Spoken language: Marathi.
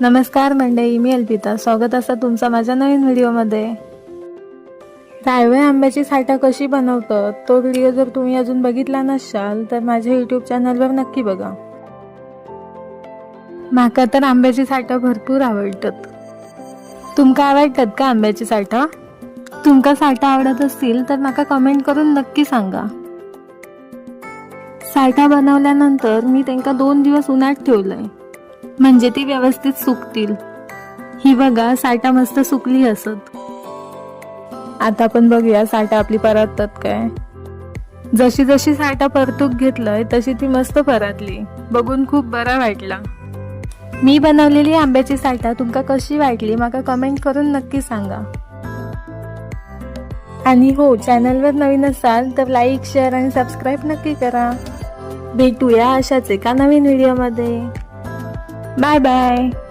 नमस्कार मंडळी मी अल्पिता. स्वागत असं तुमचा माझ्या नवीन व्हिडिओमध्ये. रायवे आंब्याची साठा कशी बनवतात तो व्हिडिओ जर तुम्ही अजून बघितला नसाल तर माझ्या युट्यूब चॅनलवर नक्की बघा. माका तर आंब्याची साठा भरपूर आवडतात. तुमका आवडतात का आंब्याची साठा? तुमका साठा आवडत असतील तर माका कमेंट करून नक्की सांगा. साठा बनवल्यानंतर मी त्यांना दोन दिवस उन्हात ठेवलंय. म्हणजे ती व्यवस्थित सुकतील. ही बघा साठा मस्त सुकली असत. आता आपण बघूया साठा आपली परततात काय. जशी जशी साठा परतूक घेतलंय तशी ती मस्त परतली. बघून खूप बरा वाटला. मी बनवलेली आंब्याची साठा तुमका कशी वाटली माका कमेंट करून नक्की सांगा. आणि हो चॅनलवर नवीन असाल तर लाईक शेअर आणि सबस्क्राईब नक्की करा. भेटूया अशाच एका नवीन व्हिडिओमध्ये Bye bye.